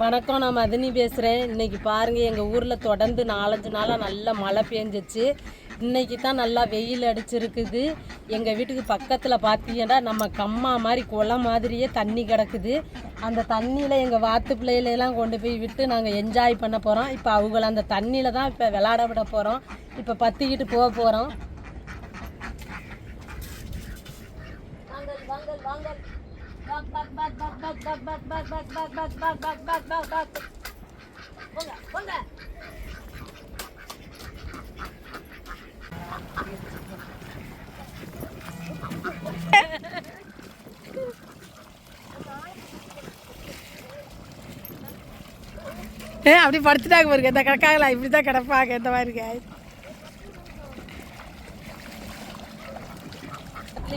வணக்கம் நான் மதினி பேசுகிறேன் இன்றைக்கி பாருங்கள் எங்கள் ஊரில் தொடர்ந்து நாலஞ்சு நாளாக நல்லா மழை பெஞ்சிச்சு. இன்றைக்கி தான் நல்லா வெயில் அடிச்சிருக்குது. எங்கள் வீட்டுக்கு பக்கத்தில் பார்த்தீங்கன்னா நம்ம கம்மா மாதிரி குளம் மாதிரியே தண்ணி கிடக்குது. அந்த தண்ணியில் எங்கள் வாத்து பிள்ளைகளெல்லாம் கொண்டு போய் விட்டு நாங்கள் என்ஜாய் பண்ண போகிறோம் இப்போ அவங்கள அந்த தண்ணியில் தான் இப்போ விளாட விட போகிறோம் இப்போ பற்றிக்கிட்டு போக போகிறோம் வாங்கல் வாங்கல் வாங்கல். அப்படி படுத்துட்டாங்க பாருங்க. இந்த கிடக்காங்களா இப்படி தான் கிடப்பாங்க. இந்த மாதிரி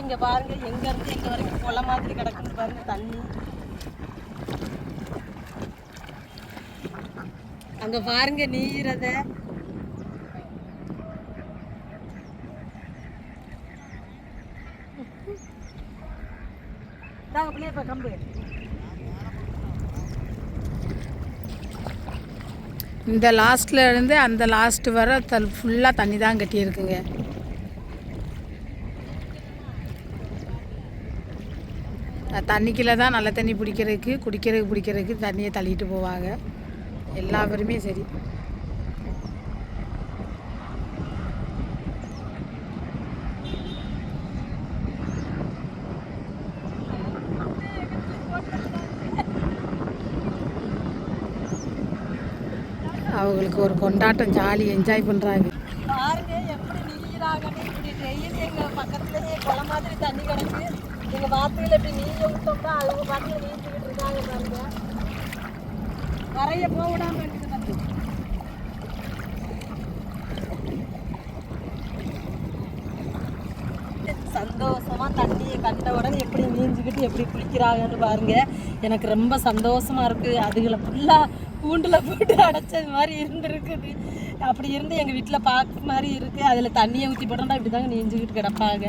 இங்க பாருங்க எங்க இருந்து எங்க வரைக்கும் கொலை மாதிரி கிடக்குன்னு பாருங்க தண்ணி. அங்க பாருங்க நீரத தாங்க பிள்ளைய கம்பு. இந்த லாஸ்ட்ல இருந்து அந்த லாஸ்ட் வர தல் ஃபுல்லாக தண்ணி தான் கட்டியிருக்குங்க. தண்ணிக்குள்ளே தான் நல்ல தண்ணி பிடிக்கிறதுக்கு குடிக்கிறதுக்கு பிடிக்கிறதுக்கு தண்ணியை தள்ளிட்டு போவாங்க. எல்லா பேருமே சரி. அவங்களுக்கு ஒரு கொண்டாட்டம் ஜாலி என்ஜாய் பண்ணுறாங்க பாருங்க எப்படி நீராகணும். இப்படி டெய்லி கொலை மாதிரி தண்ணி கிடக்கு. நீங்க வார்த்தையில இப்படி நீங்க விட்டோம்னா அவங்க பாட்டில நீஞ்சிக்கிட்டு இருக்காங்க பாருங்க. கரைய போக விடாம இருக்குது சந்தோஷமா தண்ணியை கண்ட உடனே எப்படி நீஞ்சிக்கிட்டு எப்படி குளிக்கிறாங்கன்னு பாருங்க. எனக்கு ரொம்ப சந்தோஷமா இருக்கு. அதுகளை ஃபுல்லா கூண்டுல போட்டு அடைச்சது மாதிரி இருந்திருக்குது. அப்படி இருந்து எங்க வீட்டுல பார்க்க மாதிரி இருக்கு. அதுல தண்ணியை ஊற்றி போட்டோம்னா இப்படி தாங்க நீஞ்சிக்கிட்டு கிடப்பாங்க.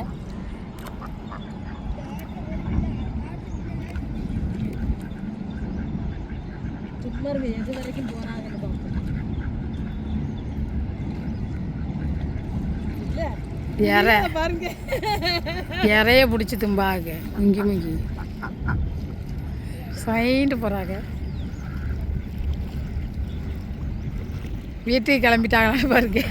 இருங்க எது வரைக்கும் போறாங்கன்னு பார்ப்போம் பாருங்க இறைய பிடிச்சி முங்கி முங்கி சைண்டு போகிறாங்க வீட்டுக்கு கிளம்பிட்டாங்களா பாருங்க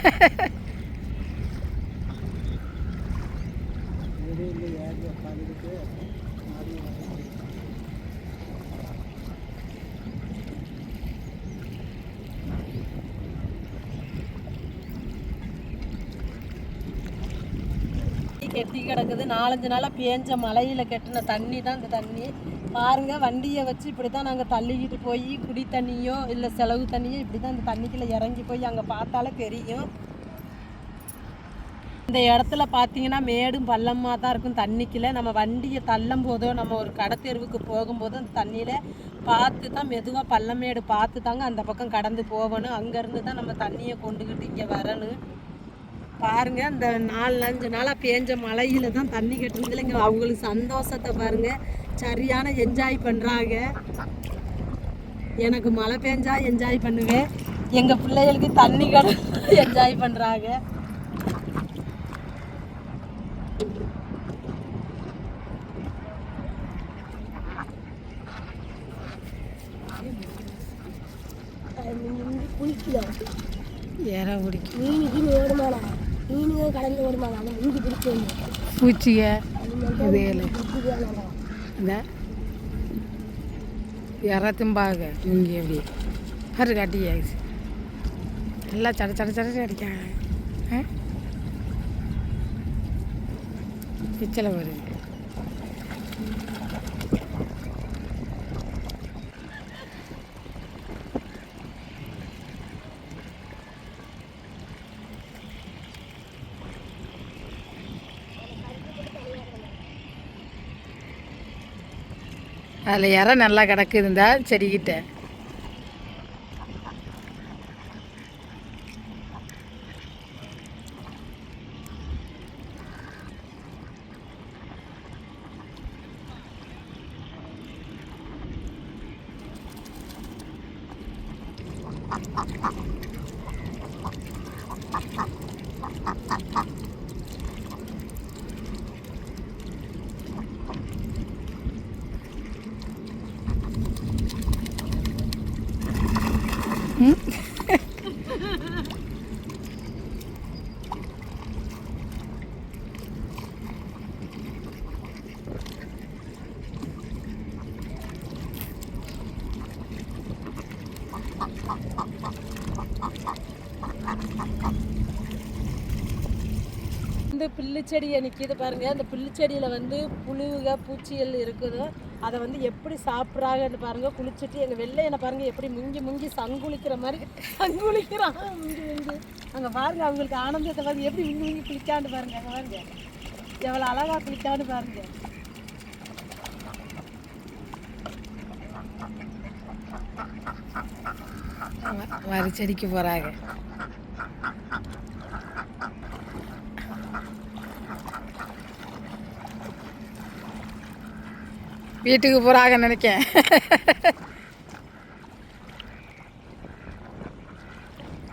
கெட்டி கிடக்குது நாலஞ்சு நாளாக பேஞ்ச மழையில் கெட்டின தண்ணி தான் இந்த தண்ணி. பாருங்க வண்டியை வச்சு இப்படி தான் நாங்கள் தள்ளிக்கிட்டு போய் குடி தண்ணியோ இல்லை செலவு தண்ணியோ இப்படி தான் இந்த தண்ணிக்குள்ளே இறங்கி போய் அங்கே பார்த்தாலே தெரியும். இந்த இடத்துல பார்த்தீங்கன்னா மேடும் பள்ளமாக தான் இருக்கும் தண்ணிக்குள்ள. நம்ம வண்டியை தள்ளும் போதோ நம்ம ஒரு கடத்தெருவுக்கு போகும்போது அந்த தண்ணியில் பார்த்து தான் மெதுவாக பள்ளமேடு பார்த்து தாங்க அந்த பக்கம் கடந்து போகணும். அங்கேருந்து தான் நம்ம தண்ணியை கொண்டுக்கிட்டு இங்கே வரணும். பாருங்க அந்த நாலு அஞ்சு நாளாக பேஞ்ச மழையில தான் தண்ணி கட்டுறதுல இங்கே அவங்களுக்கு சந்தோஷத்தை பாருங்க. சரியான என்ஜாய் பண்ணுறாங்க எனக்கு மழை பெஞ்சா என்ஜாய் பண்ணுவேன். எங்கள் பிள்ளைகளுக்கு தண்ணி கடை என்ஜாய் பண்ணுறாங்க குளிக்கலாம் இற பிடிக்கும் மீனுக்கு ஓடுமாடா. மீனுங்க கடந்து ஓடுமாங்க மீன் பிடிச்சி பூச்சிய. இது அந்த இறத்தும்பாக இங்கே எப்படி பாரு கட்டியாச்சு எல்லாம் சட சட சட அடிக்காங்க பிச்சலை வருது. அதில் இற நல்லா கிடக்குதுந்தா செடிக்கிட்ட. இந்த வந்து செடியை நிற்கிது பாருங்க. அந்த பில்லுச்செடியில் வந்து புழுக பூச்சிகள் இருக்குது. அதை வந்து எப்படி சாப்பிட்றாங்கன்னு பாருங்க. குளிச்சுட்டு எங்கள் வெள்ளையனை பாருங்க எப்படி முங்கி முங்கி சங்குளிக்கிற மாதிரி சங்குளிக்கிறான். முங்கி முங்கி. அங்கே பாருங்க அவங்களுக்கு ஆனந்தத்தை பாருங்க. எப்படி முங்கி முங்கி குளிக்காண்டு பாருங்க அங்கே பாருங்க. எவ்வளோ அழகா குளிக்காண்டு பாருங்க. வரி செடிக்கு போகிறாங்க வீட்டுக்கு போகிறாங்க நினைக்கேன்.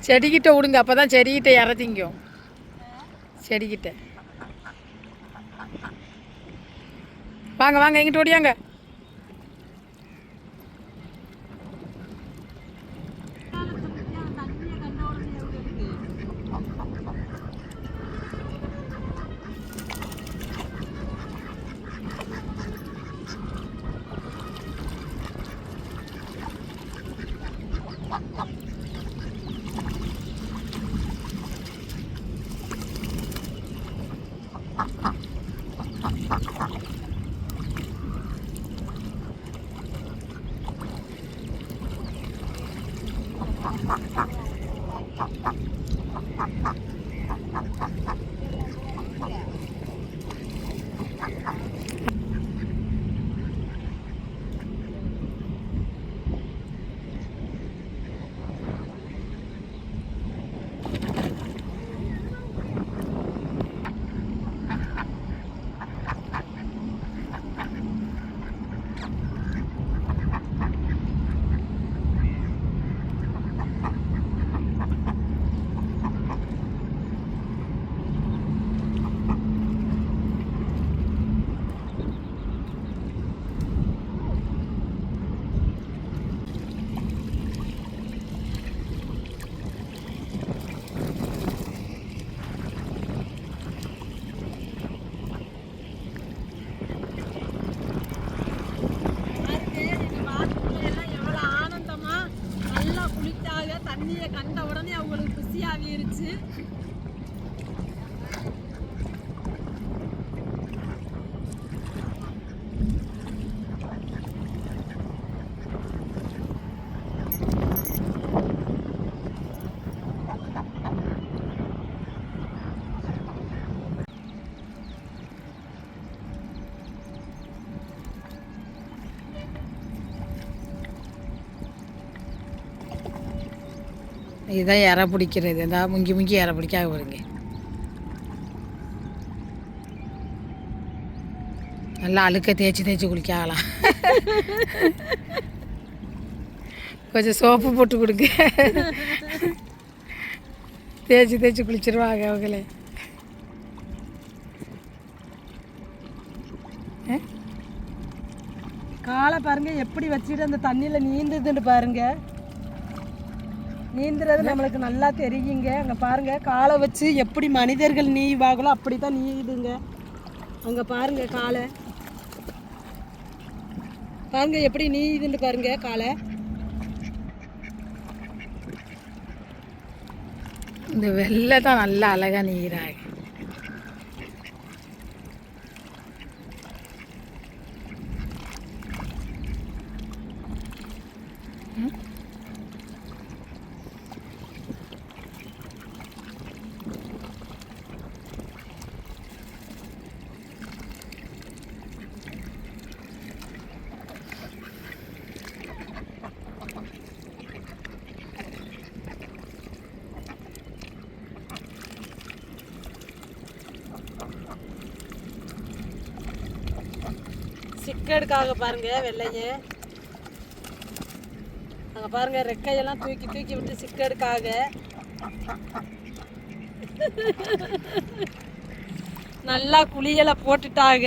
செடிக்கிட்ட விடுங்க அப்போ தான் செடிக்கிட்ட இறத்திங்கும் செடிக்கிட்ட. வாங்க வாங்க எங்கிட்ட ஓடியாங்க Ha ha ha! தண்ணியை கண்ட உடனே அவங்களுக்கு குசியாகிருச்சு இதுதான் இற பிடிக்கிறது. இந்த முங்கி முங்கி இற பிடிக்காக வருங்க நல்லா அழுக்க தேய்ச்சி தேய்ச்சி குளிக்காகலாம். கொஞ்சம் சோப்பு போட்டு கொடுங்க. தேய்ச்சி தேய்ச்சி குளிச்சிருவாங்க அவங்களே. காலை பாருங்க எப்படி வச்சுட்டு அந்த தண்ணியில நீந்துதுன்னு பாருங்க. நீந்துறது நம்மளுக்கு நல்லா தெரியுங்க. அங்கே பாருங்க காலை வச்சு எப்படி மனிதர்கள் நீவாங்களோ அப்படி தான் நீயுதுங்க. அங்கே பாருங்க காலை. பாருங்க எப்படி நீயுதுன்னு பாருங்க காலை. இந்த வெள்ளை தான் நல்லா அழகாக நீராக ரெக்கேடுக்காக பாருங்க வெள்ளைய. அங்கே பாருங்க ரெக்கையெல்லாம் தூக்கி தூக்கி விட்டு சிக்கெடுக்காக. நல்லா குளியலை போட்டுட்டாக.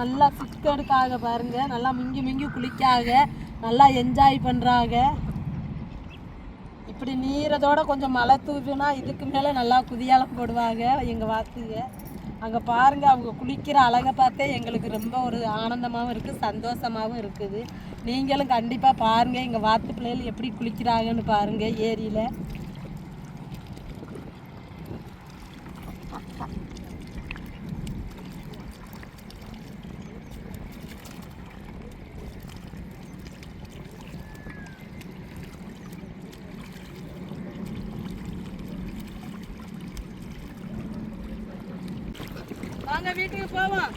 நல்லா சிக்கெடுக்காக பாருங்க நல்லா மிங்கி மிங்கி குளிக்காக நல்லா என்ஜாய் பண்ணுறாங்க இப்படி நீரதோட கொஞ்சம் மழை தூவினா இதுக்கு மேலே நல்லா குதியாலம் போடுவாங்க எங்கள் வாத்துங்க அங்கே பாருங்க அவங்க குளிக்கிற அழகை பார்த்தே எங்களுக்கு ரொம்ப ஒரு ஆனந்தமாகவும் இருக்குது சந்தோஷமாகவும் இருக்குது. நீங்களும் கண்டிப்பாக பாருங்கள் எங்கள் வாத்து பிள்ளைகள் எப்படி குளிக்கிறாங்கன்னு பாருங்கள் ஏரியில். வாங்க வீட்டுக்கு போவோம்.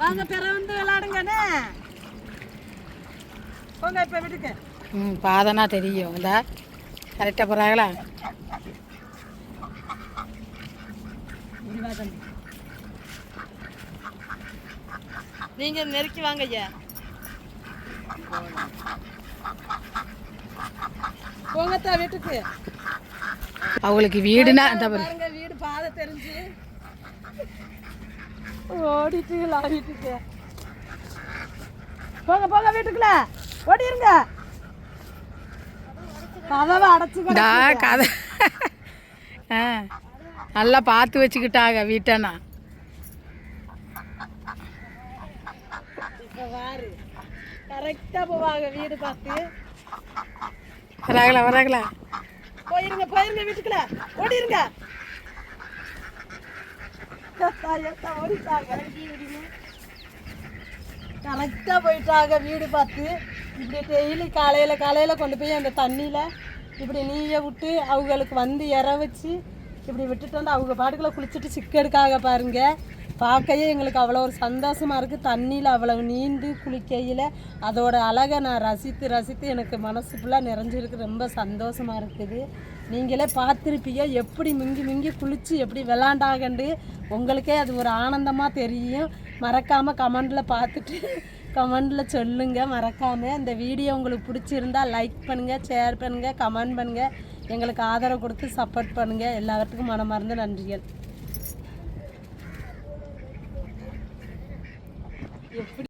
வாங்க பிற வந்து விளையாடுங்கண்ணே. போங்க இப்போ வீட்டுக்கு. ம் பாதனா தெரியும். இந்த கரெக்டாக போகிறாங்களா நீங்க நெருக்கி வாங்க ஐயா. போங்கத்தா வீட்டுக்கு. அவங்களுக்கு வீடுனா வீடு. பாதை தெரிஞ்சு. ஓடிட்டுங்களா வீட்டுக்கு போங்க போங்க வீட்டுக்குள்ள. ஓடிருங்க. கதவை அடைச்சு டா கதை ஆ நல்லா பார்த்து வச்சுக்கிட்டாங்க வீட்டனா கரெக்டாக போவாங்க வீடு பார்த்து. வராங்களா வராங்களா? போயிருங்க போயிருங்க வீட்டுக்குள்ள. ஓடிருங்க. கரெக்டாக போயிட்டாங்க வீடு பார்த்து. இப்படி டெய்லி காலையில் காலையில் கொண்டு போய் அந்த தண்ணியில் இப்படி நீய விட்டு அவங்களுக்கு வந்து இற வச்சு இப்படி விட்டுட்டு வந்து அவங்க பாட்டுக்குள்ள குளிச்சுட்டு சிக்கெடுக்காக பாருங்க. பார்க்கையே எங்களுக்கு அவ்வளோ ஒரு சந்தோஷமாக இருக்குது தண்ணியில் அவ்வளவு நீந்து குளிக்கையில் அதோட அழகை நான் ரசித்து ரசித்து எனக்கு மனசு ஃபுல்லாக நிறைஞ்சிருக்கு. ரொம்ப சந்தோஷமாக இருக்குது. நீங்களே பார்த்துருப்பீங்க. எப்படி மிங்கி மிங்கி குளித்து எப்படி விளாண்டாகண்டு உங்களுக்கே அது ஒரு ஆனந்தமாக தெரியும். மறக்காமல் கமெண்டில் பார்த்துட்டு கமெண்டில் சொல்லுங்கள் மறக்காமல் இந்த வீடியோ உங்களுக்கு பிடிச்சிருந்தா லைக் பண்ணுங்கள் ஷேர் பண்ணுங்கள் கமெண்ட் பண்ணுங்கள் எங்களுக்கு ஆதரவு கொடுத்து சப்போர்ட் பண்ணுங்கள் எல்லாத்துக்கும் மனமார்ந்த நன்றிகள்.